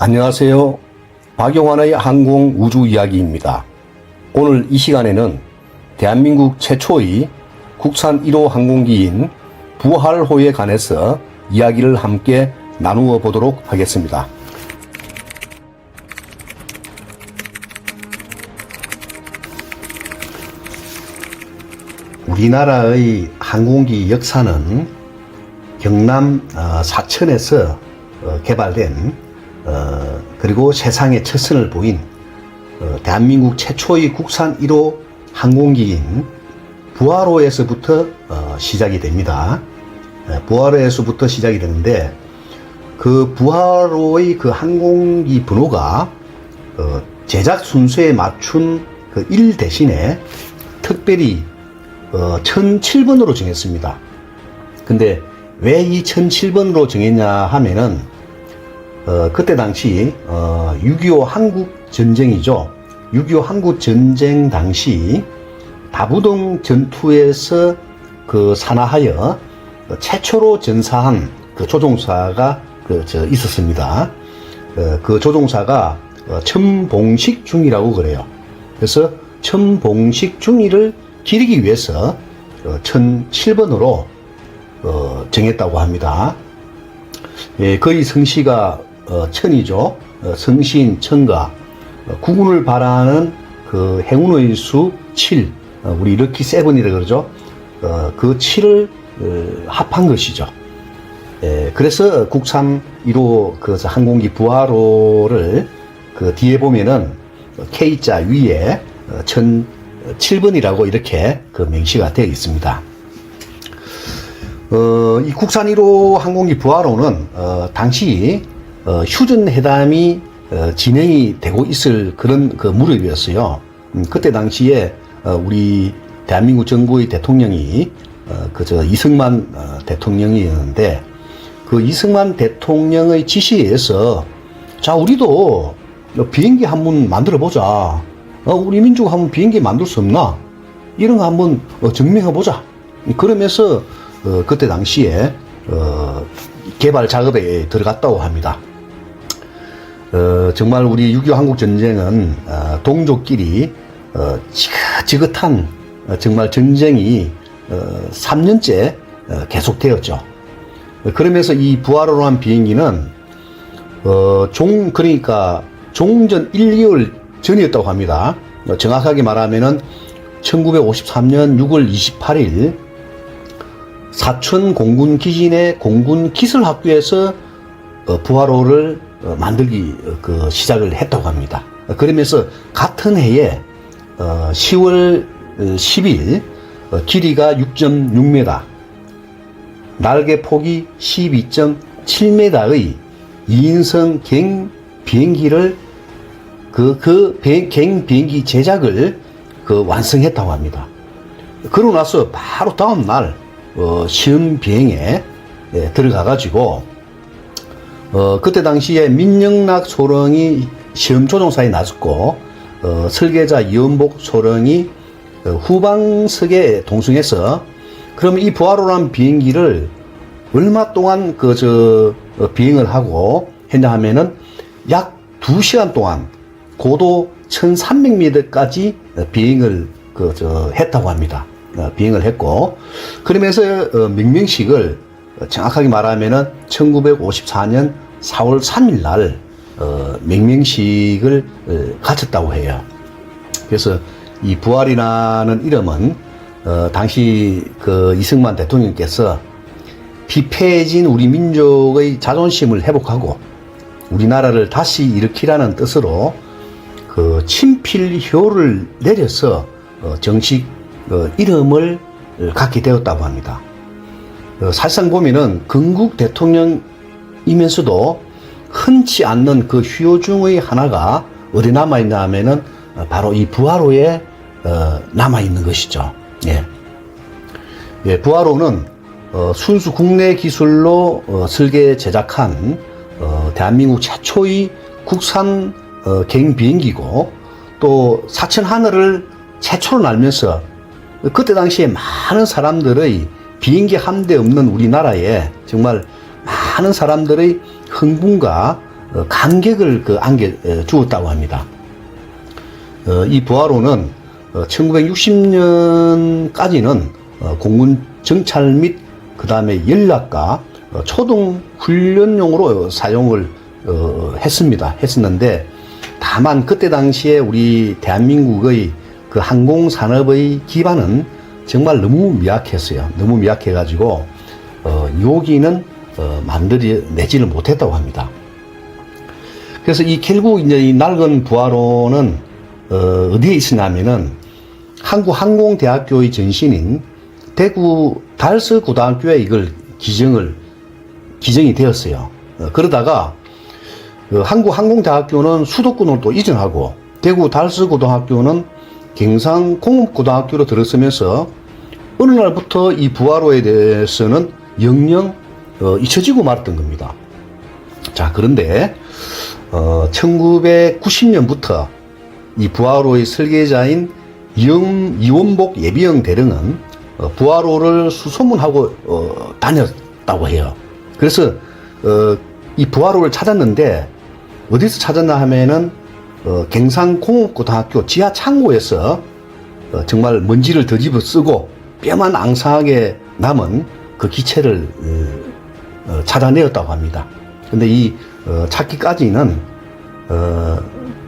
안녕하세요. 박용환의 항공 우주 이야기입니다. 오늘 이 시간에는 대한민국 최초의 국산 1호 항공기인 부활호에 관해서 이야기를 함께 나누어 보도록 하겠습니다. 우리나라의 항공기 역사는 경남 어, 사천에서 어, 개발된 어, 그리고 세상에 첫 선을 보인 어, 대한민국 최초의 국산 1호 항공기인 부하로에서부터 어, 시작이 됩니다. 에, 부하로에서부터 시작이 되는데 그 부하로의 그 항공기 번호가 어, 제작 순서에 맞춘 그 1 대신에 특별히 어, 1007번으로 정했습니다. 근데 왜 이 1007번으로 정했냐 하면은 어, 그때 당시 어, 6.25 한국 전쟁이죠. 6.25 한국 전쟁 당시 다부동 전투에서 그 산하하여 어, 최초로 전사한 그 조종사가 그 저 있었습니다. 어, 그 조종사가 어, 첨봉식 중이라고 그래요. 그래서 첨봉식 중이를 기리기 위해서 어, 1007번으로 어, 정했다고 합니다. 예, 거의 성씨가 어, 천이죠. 어, 성신 천가 어, 구군을 바라는 그 행운의 수 7, 어, 우리 럭키 세븐이라 그러죠. 어, 그 7을 어, 합한 것이죠. 예, 그래서 국산 1호 그 항공기 부하로를 그 뒤에 보면은 K자 위에 어, 1007번이라고 이렇게 그 명시가 되어 있습니다. 어, 이 국산 1호 항공기 부하로는 어, 당시 어, 휴전 회담이 어, 진행이 되고 있을 그런 그 무렵이었어요. 음, 그때 당시에 어, 우리 대한민국 정부의 대통령이 어, 그저 이승만 어, 대통령이었는데 그 이승만 대통령의 지시에 의해서 자 우리도 비행기 한번 만들어 보자. 어, 우리 민족 한번 비행기 만들 수 없나? 이런 거 한번 어, 증명해 보자. 그러면서 어, 그때 당시에 어, 개발 작업에 들어갔다고 합니다. 어, 정말 우리 6.25 한국 전쟁은 어, 동족끼리 어, 지긋지긋한 어, 정말 전쟁이 어, 3년째 어, 계속되었죠. 어, 그러면서 이 부하로로 한 비행기는 어, 종 그러니까 종전 1, 2월 전이었다고 합니다. 어, 정확하게 말하면은 1953년 6월 28일 사천 공군 기진의 공군 기술학교에서 어, 어, 만들기 어, 그 시작을 했다고 합니다. 어, 그러면서 같은 해에 어, 10월 10일 어, 길이가 6.6m, 날개 폭이 12.7m의 2인승 갱 비행기를 그, 그 비행, 갱 비행기 제작을 그 완성했다고 합니다. 그러고 나서 바로 다음 날 어, 시험 비행에 예, 들어가가지고 어, 그때 당시에 민영락 소령이 시험 조종사에 나섰고 어, 설계자 이원복 소령이 어, 후방석에 동승해서 그럼 이 부하로란 비행기를 얼마 동안 그저 비행을 하고 했냐 하면은 약 2시간 동안 고도 1300m까지 비행을 그저 했다고 합니다. 어, 비행을 했고 그러면서 어, 명명식을 정확하게 말하면은 1954년 4월 3일 날 어, 명명식을 어, 갖췄다고 해요. 그래서 이 부활이라는 이름은 어, 당시 그 이승만 대통령께서 피폐해진 우리 민족의 자존심을 회복하고 우리나라를 다시 일으키라는 뜻으로 그 친필효를 내려서 어, 정식 어, 이름을 어, 갖게 되었다고 합니다. 어, 사실상 보면은 건국 대통령이면서도 흔치 않는 그휴 중의 하나가 어디 남아 있냐 하면은 어, 바로 이 부하로에 어, 남아 있는 것이죠. 예. 예, 부하로는 어, 순수 국내 기술로 어, 설계 제작한 어, 대한민국 최초의 국산 어, 개인 비행기고 또 사천 하늘을 최초로 날면서 그때 당시에 많은 사람들의 비행기 한 대 없는 우리나라에 정말 많은 사람들의 흥분과 어, 감격을 그 안겨 어, 주었다고 합니다. 어, 이 부하로는 1960년까지는 어, 공군 정찰 및 그 다음에 연락과 어, 초동 훈련용으로 사용을 어, 했습니다. 했었는데 다만 그때 당시에 우리 대한민국의 그 항공 산업의 기반은 정말 너무 미약했어요. 너무 미약해가지고 어, 요기는 어, 만들어 내지를 못했다고 합니다. 그래서 이 결국 이제 이 낡은 부하로는 어, 어디에 있으냐면은 한국항공대학교의 전신인 대구 달서 고등학교에 이걸 기정을 기정이 되었어요. 어, 그러다가 어, 한국항공대학교는 수도권으로 또 이전하고 대구 달서고등학교는 경상공업고등학교로 들어서면서 어느 날부터 이 부하로에 대해서는 영영 어, 잊혀지고 말았던 겁니다. 자 그런데 어, 1990년부터 이 부하로의 설계자인 이영, 이원복 예비영 대령은 어, 부하로를 수소문하고 어, 다녔다고 해요. 그래서 어, 이 부하로를 찾았는데 어디서 찾았나 하면은 어, 경상공업고등학교 지하 창고에서 어, 정말 먼지를 더집어 쓰고 뼈만 앙상하게 남은 그 기체를 어, 어, 찾아내었다고 합니다. 근데 이 어, 찾기까지는 어,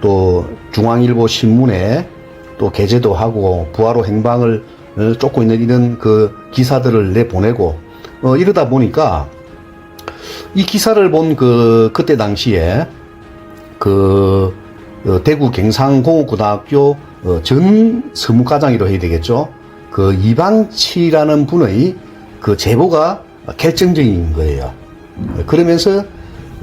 또 중앙일보 신문에 또 게재도 하고 부하로 행방을 어, 쫓고 있는 이런 그 기사들을 내보내고 어, 이러다 보니까 이 기사를 본 그 그때 당시에 그 어, 대구 경상공업고등학교 어, 전 서무과장이라고 해야 되겠죠. 그 이방치라는 분의 그 제보가 결정적인 거예요. 그러면서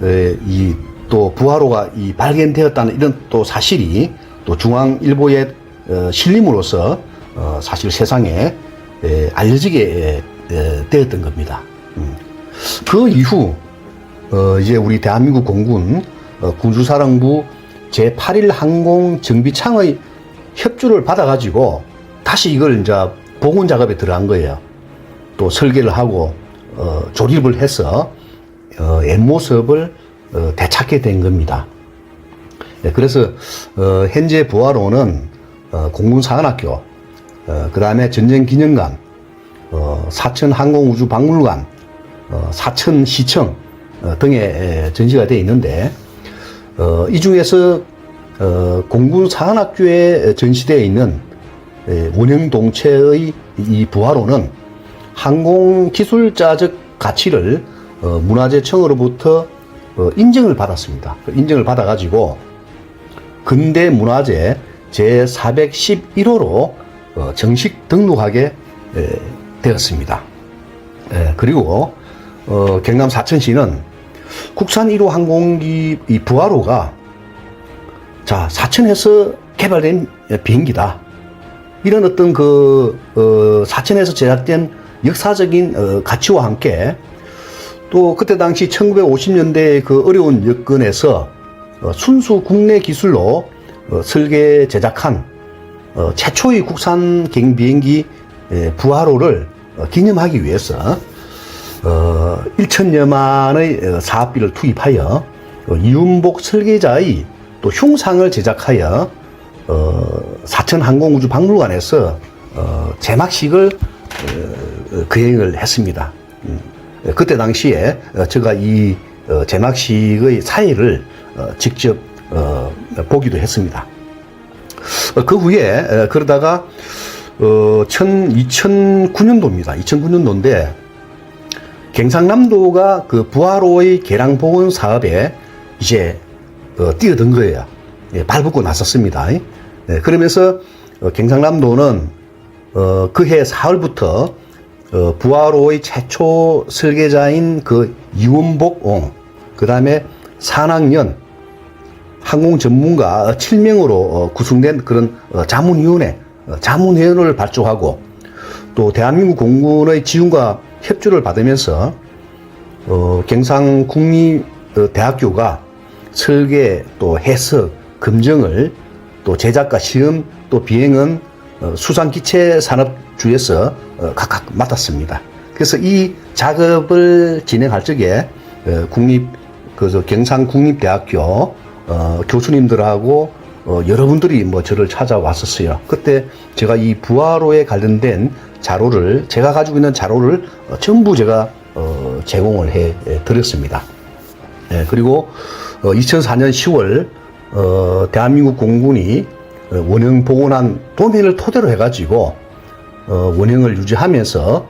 이 또 부하로가 이 발견되었다는 이런 또 사실이 또 중앙일보에 어, 실림으로써 어, 사실 세상에 에, 알려지게 에, 되었던 겁니다. 음. 그 이후 어, 이제 우리 대한민국 공군 어, 군수사령부 제8일 항공 정비창의 협조를 받아가지고 다시 이걸 이제 복원 작업에 들어간 거예요. 또 설계를 하고 어, 조립을 해서 어, 옛 모습을 어, 되찾게 된 겁니다. 네, 그래서 어, 현재 부하로는 어, 공군사관학교, 어, 그 다음에 전쟁기념관, 어, 사천 항공우주박물관, 어, 사천 시청 어, 등에 에, 전시가 되어 있는데 어, 이 중에서 어, 공군사관학교에 전시되어 있는 에, 원형동체의 이 부하로는 항공 기술자적 가치를 어, 문화재청으로부터 어, 인정을 받았습니다. 그 인정을 받아가지고 근대 문화재 제 411호로 어, 정식 등록하게 에, 되었습니다. 에, 그리고 어, 경남 사천시는 국산 1호 항공기 이 부하로가 자 사천에서 개발된 비행기다. 이런 어떤 그 어, 사천에서 제작된 역사적인 어, 가치와 함께 또 그때 당시 1950년대 그 어려운 여건에서 어, 순수 국내 기술로 어, 설계 제작한 어, 최초의 국산 경 비행기 에, 부하로를 어, 기념하기 위해서 어, 1천여만의 어, 사업비를 투입하여 어, 이윤복 설계자의 또 흉상을 제작하여 어, 사천 항공우주 박물관에서 어, 제막식을 어, 거행을 했습니다. 음, 그때 당시에 어, 제가 이 어, 제막식의 사회를 어, 직접 어, 보기도 했습니다. 어, 그 후에 어, 그러다가 어, 2009년도입니다. 2009년도인데 경상남도가 그 부하로의 복원 사업에 이제 어, 뛰어든 거예요. 예, 발붙고 나섰습니다. 예, 그러면서 어, 경상남도는 어, 그해 4월부터 어, 부하로의 최초 설계자인 그 이원복 옹, 그 다음에 산학년 항공 전문가 7명으로 어, 구성된 그런 어, 자문위원회, 어, 자문회원을 발족하고 또 대한민국 공군의 지원과 협조를 받으면서 어, 경상국립대학교가 설계 또 해석 검증을 또 제작과 시험 또 비행은 어, 수상기체 산업주에서 어, 각각 맡았습니다. 그래서 이 작업을 진행할 적에 어, 국립 그저 경상 국립대학교 어, 교수님들하고 어, 여러분들이 뭐 저를 찾아왔었어요. 그때 제가 이 부하로에 관련된 자료를 제가 가지고 있는 자료를 어, 전부 제가 어, 제공을 해 예, 드렸습니다. 예, 그리고 어, 2004년 10월 어, 대한민국 공군이 어, 원형 복원한 도면을 토대로 해가지고 어, 원형을 유지하면서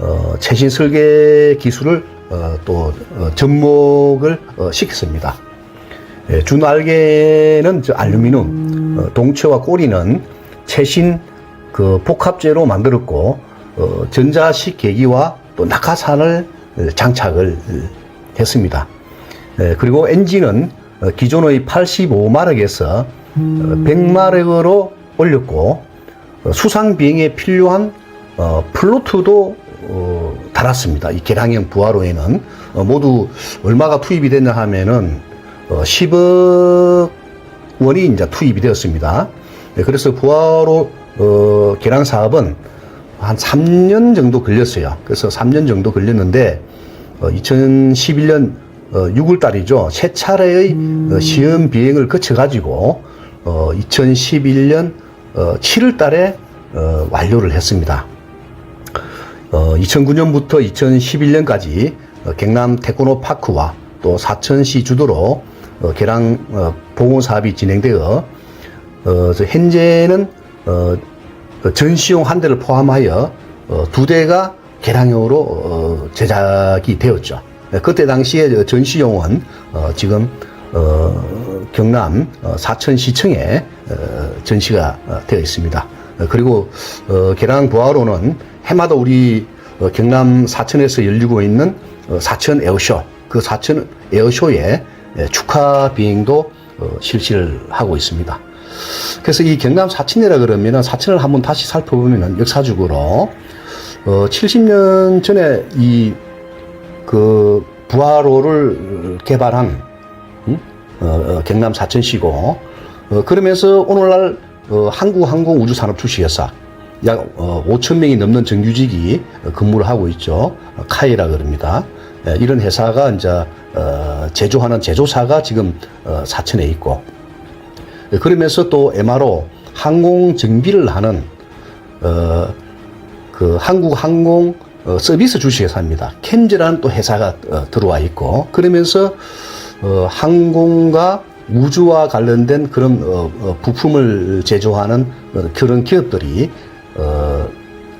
어, 최신 설계 기술을 어, 또 어, 접목을 어, 시켰습니다. 예, 주날개는 저 알루미늄, 어, 동체와 꼬리는 최신 그 복합재로 만들었고 어, 전자식 계기와 또 낙하산을 어, 장착을 어, 했습니다. 예, 그리고 엔진은 어, 기존의 85마력에서 100마력으로 올렸고 어, 수상 비행에 필요한 어, 플로트도 어, 달았습니다. 이 계량형 부하로에는 어, 모두 얼마가 투입이 됐냐 하면은 어, 10억 원이 이제 투입이 되었습니다. 네, 그래서 부하로 어, 계량 사업은 한 3년 정도 걸렸어요. 그래서 3년 정도 걸렸는데 어, 2011년 어, 6월 달이죠. 세 차례의 어, 시험 비행을 거쳐가지고 어, 2011년 어, 7월 달에 어, 완료를 했습니다. 어, 2009년부터 2011년까지 어, 경남 태권도 파크와 또 사천시 주도로 어, 개량 어, 보호 사업이 진행되어 어, 저 현재는 어, 그 전시용 한 대를 포함하여 어, 두 대가 개량용으로 어, 제작이 되었죠. 네, 그때 당시에 저 전시용은 어, 지금 어, 경남 어, 사천 시청에 어, 전시가 어, 되어 있습니다. 어, 그리고 어, 계량 부하로는 해마다 우리 어, 경남 사천에서 열리고 있는 어, 사천 에어쇼 그 사천 에어쇼에 예, 축하 비행도 어, 실시를 하고 있습니다. 그래서 이 경남 사천이라 그러면은 사천을 한번 다시 살펴보면은 역사적으로 어 70년 전에 이 그 부하로를 개발한 음? 어, 어, 경남 사천시고 어, 그러면서 오늘날 어, 한국항공우주산업출시회사 약 어, 5천 명이 넘는 정규직이 어, 근무를 하고 있죠. 어, 카이라 그럽니다. 예, 이런 회사가 이제 어, 제조하는 제조사가 지금 어, 사천에 있고 예, 그러면서 또 MRO 항공 정비를 하는 어, 그 한국 항공 어, 서비스 주식 회사입니다. 캠즈라는 또 회사가 어, 들어와 있고 그러면서 어, 항공과 우주와 관련된 그런 어, 어, 부품을 제조하는 어, 그런 기업들이 어,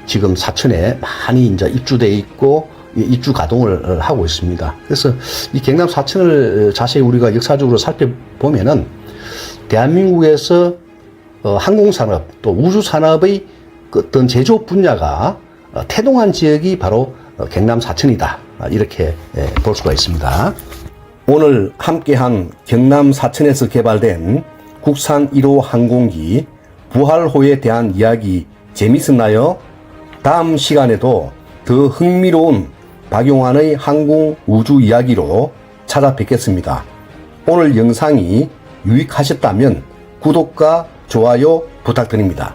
지금 사천에 많이 이제 입주돼 있고 이 입주 가동을 어, 하고 있습니다. 그래서 이 경남 사천을 자세히 우리가 역사적으로 살펴보면은 대한민국에서 어, 항공산업 또 우주산업의 그 어떤 제조 분야가 어, 태동한 지역이 바로 어, 경남 사천이다. 아, 이렇게 예, 볼 수가 있습니다. 오늘 함께한 경남 사천에서 개발된 국산 1호 항공기 부활호에 대한 이야기 재밌었나요? 다음 시간에도 더 흥미로운 박용환의 항공 우주 이야기로 찾아뵙겠습니다. 오늘 영상이 유익하셨다면 구독과 좋아요 부탁드립니다.